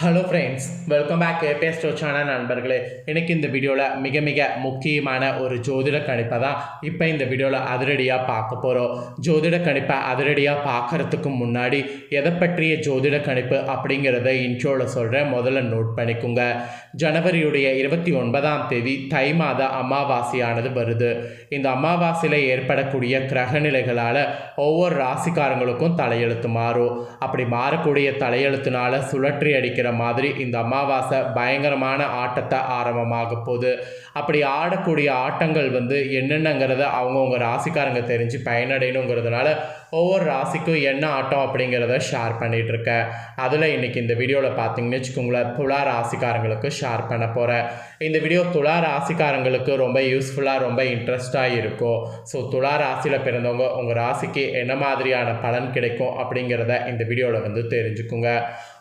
Hello friends welcome back ABS நண்பர்களே. எனக்கு இந்த வீடியோவில் மிக மிக முக்கியமான ஒரு ஜோதிட கணிப்பை தான் இப்போ இந்த வீடியோவில் அதிரடியாக பார்க்க போகிறோம் ஜோதிட கணிப்பை அதிரடியாக பார்க்கறதுக்கு முன்னாடி எதை பற்றிய ஜோதிட கணிப்பு அப்படிங்கிறத இன்ட்ரோவில் சொல்கிறேன் முதல்ல நோட் பண்ணிக்கோங்க. ஜனவரியுடைய இருபத்தி ஒன்பதாம் தேதி தை மாத அமாவாசையானது வருது. இந்த அமாவாசையில் ஏற்படக்கூடிய கிரகநிலைகளால் ஒவ்வொரு ராசிக்காரங்களுக்கும் தலையெழுத்து மாறும். அப்படி மாறக்கூடிய தலையெழுத்துனால சுழற்றி அடிக்கிற மாதிரி இந்த அமாவாசை பயங்கரமான ஆட்டத்தை ஆரம்பமாக போகுது. அப்படி ஆடக்கூடிய ஆட்டங்கள் வந்து என்னென்னங்கிறத அவங்கவுங்க ராசிக்காரங்க தெரிஞ்சு பயனடையணுங்கிறதுனால ஒவ்வொரு ராசிக்கும் என்ன ஆட்டம் அப்படிங்கிறத ஷேர் பண்ணிட்டு இருக்கேன் அதில் இன்றைக்கி இந்த வீடியோவில் பார்த்தீங்கன்னு வச்சுக்கோங்களேன் துலா ராசிக்காரங்களுக்கு ஷேர் பண்ண போகிறேன் இந்த வீடியோ துலா ராசிக்காரங்களுக்கு ரொம்ப யூஸ்ஃபுல்லாக ரொம்ப இன்ட்ரெஸ்டாக இருக்கும். ஸோ துலா ராசியில் பிறந்தவங்க உங்கள் ராசிக்கு என்ன மாதிரியான பலன் கிடைக்கும் அப்படிங்கிறத இந்த வீடியோவில் வந்து தெரிஞ்சுக்குங்க.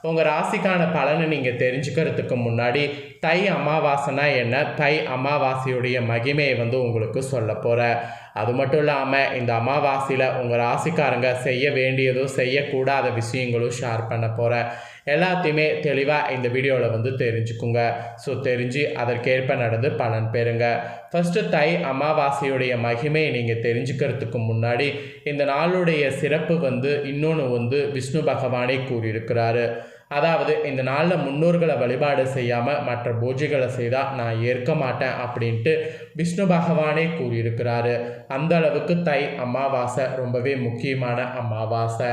உங்கள் ராசிக்கான பலனை நீங்கள் தெரிஞ்சுக்கிறதுக்கு முன்னாடி தை அமாவாசைனா என்ன? தை அமாவாசையுடைய மகிமையை வந்து உங்களுக்கு சொல்ல போகிறேன் அது மட்டும் இல்லாமல் இந்த அமாவாசையில் உங்கள் ராசிக்காரங்க செய்ய வேண்டியதும் செய்யக்கூடாத விஷயங்களும் ஷேர் பண்ண போகிறேன் எல்லாத்தையுமே தெளிவாக இந்த வீடியோவில் வந்து தெரிஞ்சுக்குங்க. ஸோ தெரிஞ்சு அதற்கேற்ப நடந்து பலன் பெறுங்க. ஃபஸ்ட்டு தை அமாவாசையுடைய மகிமையை நீங்கள் தெரிஞ்சுக்கிறதுக்கு முன்னாடி இந்த நாளுடைய சிறப்பு வந்து இன்னொன்று வந்து விஷ்ணு பகவானே கூறியிருக்கிறாரு. அதாவது இந்த நாளில் முன்னோர்களை வழிபாடு செய்யாமல் மற்ற பூஜைகளை செய்தால் நான் ஏற்க மாட்டேன் அப்படின்ட்டு விஷ்ணு பகவானே கூறியிருக்கிறாரு. அந்த அளவுக்கு தை அமாவாசை ரொம்பவே முக்கியமான அமாவாசை.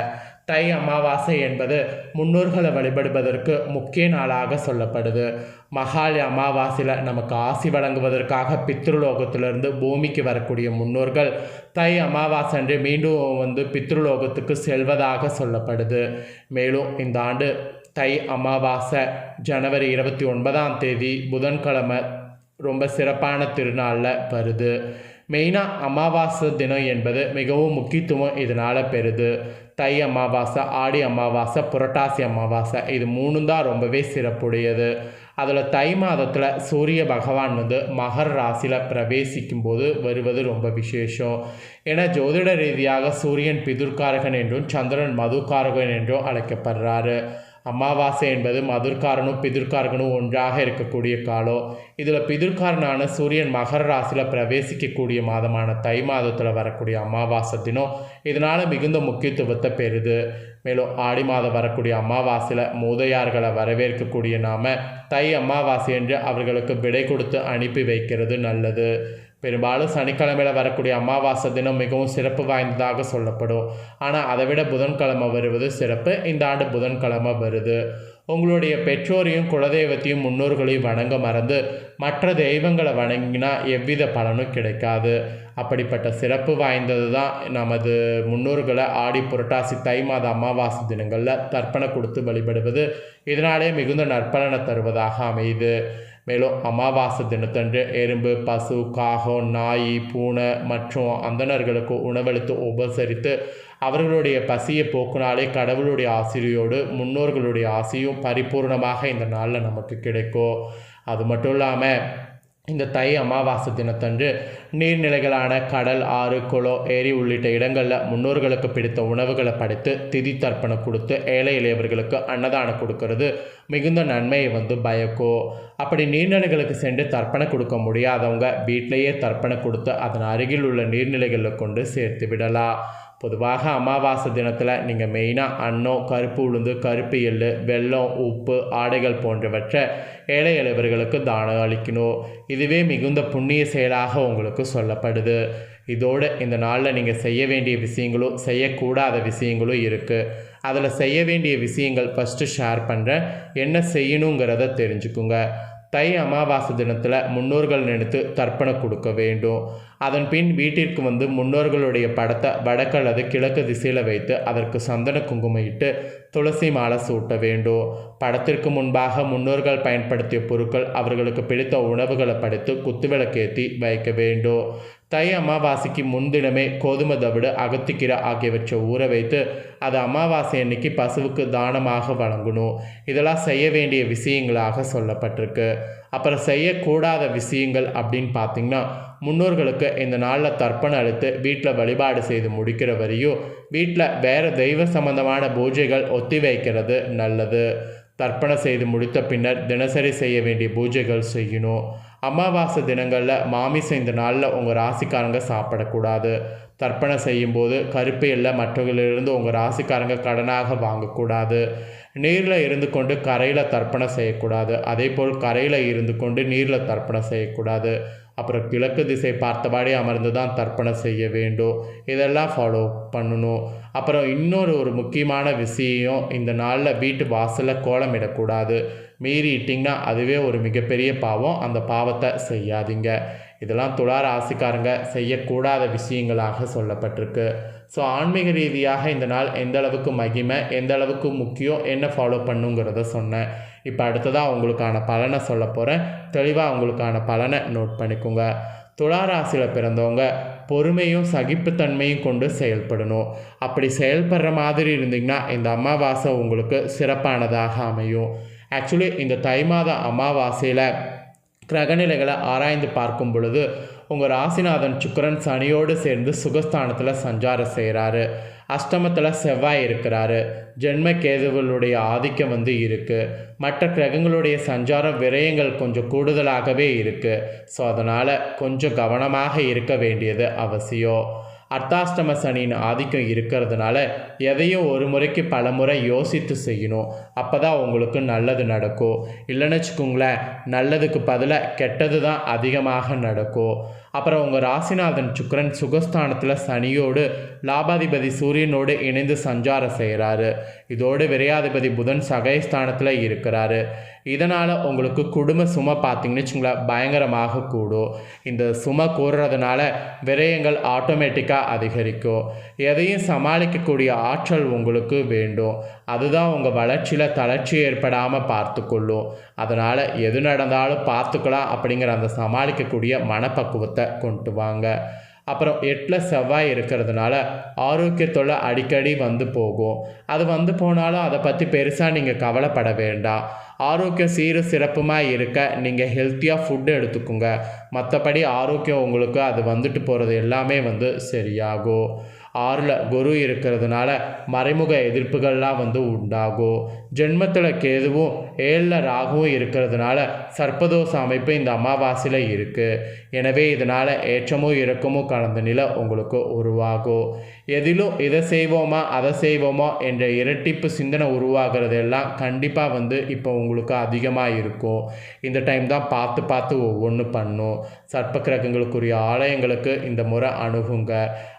தை அமாவாசை என்பது முன்னோர்களை வழிபடுவதற்கு முக்கிய நாளாக சொல்லப்படுது. மகாலி அமாவாசையில் நமக்கு ஆசி வழங்குவதற்காக பித்ருலோகத்திலிருந்து பூமிக்கு வரக்கூடிய முன்னோர்கள் தை அமாவாசை அன்று மீண்டும் வந்து பித்ருலோகத்துக்கு செல்வதாக சொல்லப்படுது. மேலும் இந்த ஆண்டு தை அமாவாசை ஜனவரி இருபத்தி ஒன்பதாம் தேதி புதன்கிழமை ரொம்ப சிறப்பான திருநாளில் வருது. மெயினாக அமாவாசை தினம் என்பது மிகவும் முக்கியத்துவம் இதனால் பெறுது. தை அமாவாசை ஆடி அமாவாசை புரட்டாசி அமாவாசை இது மூணும் தான் ரொம்பவே சிறப்புடையது. அதில் தை மாதத்தில் சூரிய பகவான் வந்து மகர் ராசியில் பிரவேசிக்கும் போது வருவது ரொம்ப விசேஷம். ஏன்னா ஜோதிட ரீதியாக சூரியன் பிதுர்காரகன் என்றும் சந்திரன் மதுக்காரகன் என்றும் அழைக்கப்படுறாரு. அமாவாசை என்பது மதுர்காரனும் பிதுர்காரகனும் ஒன்றாக இருக்கக்கூடிய காலம். இதில் பிதுர்காரனான சூரியன் மகர ராசியில் பிரவேசிக்கக்கூடிய மாதமான தை மாதத்தில் வரக்கூடிய அமாவாசை தினம். இதனால் மிகுந்த முக்கியத்துவத்தை பெறுது. மேலும் ஆடி மாதம் வரக்கூடிய அமாவாசையில் மூதையார்களை வரவேற்கக்கூடிய நாம தை அமாவாசை என்று அவர்களுக்கு விடை கொடுத்து அனுப்பி வைக்கிறது நல்லது. பெரும்பாலும் சனிக்கிழமையில் வரக்கூடிய அமாவாசை தினம் மிகவும் சிறப்பு வாய்ந்ததாக சொல்லப்படும். ஆனால் அதை விட புதன்கிழமை வருவது சிறப்பு. இந்த ஆண்டு புதன்கிழமை வருது. உங்களுடைய பெற்றோரையும் குலதெய்வத்தையும் முன்னோர்களையும் வணங்க மறந்து மற்ற தெய்வங்களை வணங்கினா எவ்வித பலனும் கிடைக்காது. அப்படிப்பட்ட சிறப்பு வாய்ந்தது தான் நமது முன்னோர்களை ஆடி புரட்டாசி தை மாத அமாவாசை தினங்களில் தர்ப்பணம் கொடுத்து வழிபடுவது. இதனாலே மிகுந்த நற்பலனை தருவதாக அமையுது. மேலும் அமாவாசை தினத்தன்று எறும்பு பசு காகம் நாய் பூனை மற்றும் அந்தணர்களுக்கு உணவளித்து உபசரித்து அவர்களுடைய பசியை போக்குனாலே கடவுளுடைய ஆசிரியோடு முன்னோர்களுடைய ஆசையும் பரிபூர்ணமாக இந்த நாளில் நமக்கு கிடைக்கும். அது மட்டும் இல்லாமல் இந்த தை அமாவாசை தினத்தன்று நீர்நிலைகளான கடல் ஆறு குளம் ஏரி உள்ளிட்ட இடங்களில் முன்னோர்களுக்கு பிடித்த உணவுகளை படைத்து திதி தர்ப்பணம் கொடுத்து ஏழை இளையவர்களுக்கு அன்னதானம் கொடுக்கறது. மிகுந்த நன்மையை வந்து பயக்கும் அப்படி நீர்நிலைகளுக்கு சென்று தர்ப்பணம் கொடுக்க முடியாதவங்க வீட்டிலேயே தர்ப்பணம் கொடுத்து அதன் அருகில் உள்ள நீர்நிலைகளில் கொண்டு சேர்த்து விடலாம். பொதுவாக அமாவாசை தினத்தில் நீங்கள் மெயினாக அன்னம் கருப்பு உளுந்து கருப்பு எள்ளு வெல்லம் உப்பு ஆடைகள் போன்றவற்றை ஏழை இளைவர்களுக்கு தானம் அளிக்கணும். இதுவே மிகுந்த புண்ணிய செயலாக உங்களுக்கு சொல்லப்படுது. இதோடு இந்த நாளில் நீங்கள் செய்ய வேண்டிய விஷயங்களும் செய்யக்கூடாத விஷயங்களும் இருக்குது அதில் செய்ய வேண்டிய விஷயங்கள் ஃபஸ்ட்டு ஷேர் பண்ணுறேன் என்ன செய்யணுங்கிறத தெரிஞ்சுக்குங்க. தை அமாவாசை தினத்தில் முன்னோர்கள் நினைத்து தர்ப்பணம் கொடுக்க வேண்டும். அதன் பின் வீட்டிற்கு வந்து முன்னோர்களுடைய படத்தை வடக்கு அல்லது கிழக்கு திசையில் வைத்து அதற்கு சந்தன குங்குமம் இட்டு துளசி மாலை சூட்ட வேண்டும். படத்திற்கு முன்பாக முன்னோர்கள் பயன்படுத்திய பொருட்கள் அவர்களுக்கு பிடித்த உணவுகளை படைத்து குத்துவிளக்கேற்றி வைக்க வேண்டும். தை அமாவாசைக்கு முன்தினமே கோதுமை தவிடு அகத்திக்கீரை ஆகியவற்றை ஊற வைத்து அது அமாவாசை அன்னைக்கு பசுவுக்கு தானமாக வழங்கணும். இதெல்லாம் செய்ய வேண்டிய விஷயங்களாக சொல்லப்பட்டிருக்கு. அப்புறம் செய்யக்கூடாத விஷயங்கள் அப்படின்னு பார்த்தீங்கன்னா முன்னோர்களுக்கு இந்த நாளில் தர்ப்பணம் அளித்து வீட்டில் வழிபாடு செய்து முடிக்கிற வரையும் வீட்டில் வேறு தெய்வ சம்பந்தமான பூஜைகள் ஒத்தி வைக்கிறது நல்லது. தர்ப்பணம் செய்து முடித்த பின்னர் தினசரி செய்ய வேண்டிய பூஜைகள் செய்யணும். அமாவாசை தினங்களில் மாமிசம் இந்த நாளில் உங்கள் ராசிக்காரங்க சாப்பிடக்கூடாது. தர்ப்பணம் செய்யும்போது கருப்பையில் மற்றவர்களிலிருந்து உங்கள் ராசிக்காரங்க கடனாக வாங்கக்கூடாது. நீரில் இருந்து கொண்டு கரையில் தர்ப்பணம் செய்யக்கூடாது. அதே போல் கரையில் இருந்து கொண்டு நீரில் தர்ப்பணம் செய்யக்கூடாது. அப்புறம் கிழக்கு திசை பார்த்தபடி அமர்ந்து தான் தர்ப்பணம் செய்ய வேண்டும். இதெல்லாம் ஃபாலோ பண்ணணும். அப்புறம் இன்னொரு ஒரு முக்கியமான விஷயம் இந்த நாளில் வீட்டு வாசலில் கோலமிடக்கூடாது மீறி இட்டிங்கன்னா அதுவே ஒரு மிகப்பெரிய பாவம். அந்த பாவத்தை செய்யாதீங்க. இதெல்லாம் துளா ராசிக்காரங்க செய்யக்கூடாத விஷயங்களாக சொல்லப்பட்டிருக்கு. ஸோ ஆன்மீக ரீதியாக இந்த நாள் எந்த அளவுக்கு மகிமை எந்த அளவுக்கு முக்கியம் என்ன ஃபாலோ பண்ணுங்கிறத சொன்னேன். இப்போ அடுத்ததாக உங்களுக்கான பலனை சொல்ல போகிறேன் தெளிவாக உங்களுக்கான பலனை நோட் பண்ணிக்கோங்க. துளா ராசியில் பிறந்தவங்க பொறுமையும் சகிப்புத்தன்மையும் கொண்டு செயல்படணும். அப்படி செயல்படுற மாதிரி இருந்தீங்கன்னா இந்த அமாவாசை உங்களுக்கு சிறப்பானதாக அமையும். ஆக்சுவலி இந்த தை மாத அமாவாசையில் கிரகநிலைகளை ஆராய்ந்து பார்க்கும் பொழுது உங்கள் ராசிநாதன் சுக்கரன் சனியோடு சேர்ந்து சுகஸ்தானத்தில் சஞ்சாரம் செய்கிறாரு அஷ்டமத்தில் செவ்வாய் இருக்கிறாரு. ஜென்ம கேதுவளுடைய ஆதிக்கம் வந்து இருக்குது மற்ற கிரகங்களுடைய சஞ்சாரம் விரயங்கள் கொஞ்சம் கூடுதலாகவே இருக்குது ஸோ அதனால் கொஞ்சம் கவனமாக இருக்க வேண்டியது அவசியம். அர்த்தாஷ்டம சனியின் ஆதிக்கம் இருக்கிறதுனால எதையும் ஒரு முறைக்கு பல முறை யோசித்து செய்யணும். அப்போ தான் உங்களுக்கு நல்லது நடக்கும். இல்லைன்னு வச்சுக்கோங்களேன் நல்லதுக்கு பதிலாக கெட்டது தான் அதிகமாக நடக்கும். அப்புறம் உங்கள் ராசிநாதன் சுக்கரன் சுகஸ்தானத்தில் சனியோடு லாபாதிபதி சூரியனோடு இணைந்து சஞ்சாரம் செய்கிறாரு இதோடு விரையாதிபதி புதன் சகைஸ்தானத்தில் இருக்கிறாரு. இதனால் உங்களுக்கு குடும்ப சுமை பார்த்தீங்கன்னு வச்சுங்களேன் பயங்கரமாக கூடும். இந்த சுமை கூறுறதுனால விரயங்கள் ஆட்டோமேட்டிக்காக அதிகரிக்கும். எதையும் சமாளிக்கக்கூடிய ஆற்றல் உங்களுக்கு வேண்டும். அதுதான் உங்கள் வளர்ச்சியில் தளர்ச்சி ஏற்படாமல் பார்த்துக்கொள்ளும். அதனால் எது நடந்தாலும் பார்த்துக்கலாம் அப்படிங்கிற அந்த சமாளிக்கக்கூடிய மனப்பக்குவத்தை கொண்டு வாங்க. அப்புறம் எட்டில் செவ்வாய் இருக்கிறதுனால ஆரோக்கியத்தோடு அடிக்கடி வந்து போகும். அது வந்து போனாலும் அதை பற்றி பெருசாக நீங்கள் கவலைப்பட வேண்டாம். ஆரோக்கியம் சீர சிறப்புமாக இருக்க நீங்கள் ஹெல்த்தியாக ஃபுட்டு எடுத்துக்கோங்க. மற்றபடி ஆரோக்கியம் உங்களுக்கு அது வந்துட்டு போகிறது எல்லாமே வந்து சரியாகும். ஆறில் குரு இருக்கிறதுனால மறைமுக எதிர்ப்புகள்லாம் வந்து உண்டாகும். ஜென்மத்தில் கேதுவும் ஏழில் ராகுவும் இருக்கிறதுனால சர்ப்பதோஷ அமைப்பு இந்த அமாவாசையில் இருக்குது எனவே இதனால் ஏற்றமும் இறக்கமும் கலந்த நிலை உங்களுக்கு உருவாகும். எதிலும் இதை செய்வோமா அதை செய்வோமா என்ற இரட்டிப்பு சிந்தனை உருவாகிறது எல்லாம் கண்டிப்பாக வந்து இப்போ உங்களுக்கு அதிகமாக இருக்கும். இந்த டைம் தான் பார்த்து பார்த்து ஒவ்வொன்று பண்ணும். சர்ப்ப கிரகங்களுக்குரிய ஆலயங்களுக்கு இந்த முறை அணுகுங்க.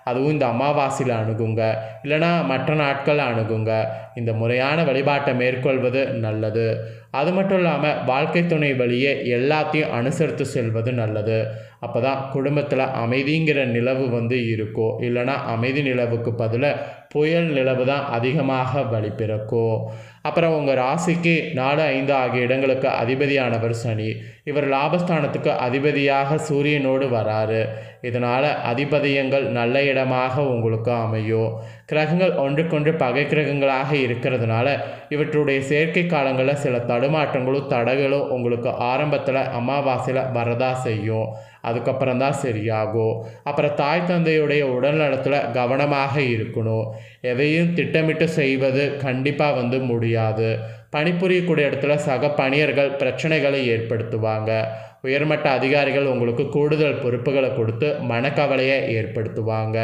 அதுவும் இந்த அமாவாசையில் அணுகுங்க. இல்லைனா மற்ற நாட்கள் அணுகுங்க. இந்த முறையான வழிபாட்டை மேற்கொள்வது நல்லது. அது மட்டும் இல்லாமல் வாழ்க்கை துணை வழியே எல்லாத்தையும் அனுசரித்து செல்வது நல்லது. அப்போ தான் குடும்பத்தில் அமைதிங்கிற நிலவு வந்து இருக்கும் இல்லைனா அமைதி நிலவுக்கு பதிலாக புயல் நிலவு தான் அதிகமாக வழிபிறக்கும் அப்புறம் உங்கள் ராசிக்கு நாலு ஐந்து ஆகிய இடங்களுக்கு அதிபதியானவர் சனி. இவர் லாபஸ்தானத்துக்கு அதிபதியாக சூரியனோடு வராரு. இதனால் அதிபதியங்கள் நல்ல இடமாக உங்களுக்கு அமையும். கிரகங்கள் ஒன்றுக்கொன்று பகை கிரகங்களாக இருக்கிறதுனால இவற்றுடைய செயற்கை காலங்களில் சில தடுமாற்றங்களும் தடைகளும் உங்களுக்கு ஆரம்பத்தில் அமாவாசையில் வரதா செய்யும். அதுக்கப்புறம் தான் சரியாகும். அப்புறம் தாய் தந்தையுடைய உடல் நலத்தில் கவனமாக இருக்கணும். எதையும் திட்டமிட்டு செய்வது கண்டிப்பாக வந்து முடியாது. பணிபுரியக்கூடிய இடத்துல சக பணியர்கள் பிரச்சனைகளை ஏற்படுத்துவாங்க. உயர்மட்ட அதிகாரிகள் உங்களுக்கு கூடுதல் பொறுப்புகளை கொடுத்து மனக்கவலையை ஏற்படுத்துவாங்க.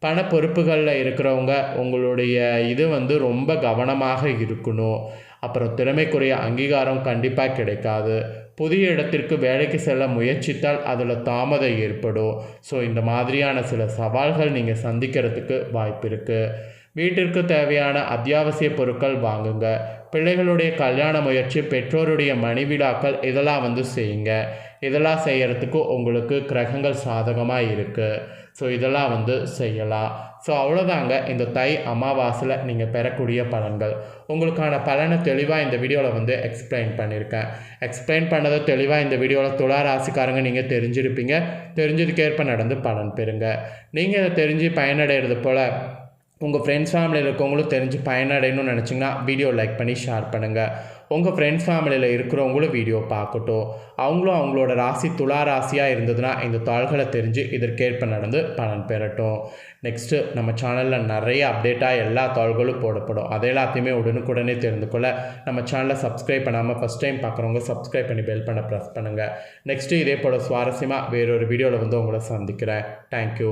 பண பொறுப்புகளில் இருக்கிறவங்க உங்களுடைய இது வந்து ரொம்ப கவனமாக இருக்கணும். அப்புறம் திறமைக்குரிய அங்கீகாரம் கண்டிப்பாக கிடைக்காது. புதிய இடத்திற்கு வேலைக்கு செல்ல முயற்சித்தால் அதில் தாமதம் ஏற்படும். ஸோ இந்த மாதிரியான சில சவால்கள் நீங்கள் சந்திக்கிறதுக்கு வாய்ப்பு இருக்குது வீட்டிற்கு தேவையான அத்தியாவசிய பொருட்கள் வாங்குங்க. பிள்ளைகளுடைய கல்யாண முயற்சி பெற்றோருடைய மணிவிழாக்கள் இதெல்லாம் வந்து செய்யுங்க. இதெல்லாம் செய்கிறதுக்கு உங்களுக்கு கிரகங்கள் சாதகமாக இருக்குது ஸோ இதெல்லாம் வந்து செய்யலாம். ஸோ அவ்வளோதாங்க இந்த தை அமாவாசையில் நீங்கள் பெறக்கூடிய பலன்கள். உங்களுக்கான பலனை தெளிவாக இந்த வீடியோவில் வந்து எக்ஸ்பிளைன் பண்ணியிருக்கேன் எக்ஸ்பிளைன் பண்ணதை தெளிவாக இந்த வீடியோவில் துளா ராசிக்காரங்க நீங்கள் தெரிஞ்சிருப்பீங்க. தெரிஞ்சதுக்கேற்ப நடந்து பலன் பெறுங்க. நீங்கள் இதை தெரிஞ்சு பயனடைகிறது போல் உங்கள் ஃப்ரெண்ட்ஸ் ஃபேமிலியில் இருக்கவங்களும் தெரிஞ்சு பயனடையணும்னு நினச்சிங்கன்னா வீடியோ லைக் பண்ணி ஷேர் பண்ணுங்கள் உங்கள் ஃப்ரெண்ட்ஸ் ஃபேமிலியில் இருக்கிறவங்களும் வீடியோ பார்க்கட்டும். அவங்களும் அவங்களோட ராசி துலா ராசியாக இருந்ததுன்னா இந்த தாள்களை தெரிஞ்சு இதற்கேற்ப நடந்து பலன் பெறட்டும். நெக்ஸ்ட்டு நம்ம சேனலில் நிறைய அப்டேட்டாக எல்லா தாள்களும் போடப்படும். அதை எல்லாத்தையுமே உடனுக்குடனே தெரிந்து கொள்ள நம்ம சேனலை சப்ஸ்கிரைப் பண்ணாமல் ஃபஸ்ட் டைம் பார்க்குறவங்க சப்ஸ்கிரைப் பண்ணி பெல் பண்ண ப்ரெஸ் பண்ணுங்கள் நெக்ஸ்ட்டு இதே போல் சுவாரஸ்யமாக வேறொரு வீடியோவில் வந்து உங்களை சந்திக்கிறேன். தேங்க்யூ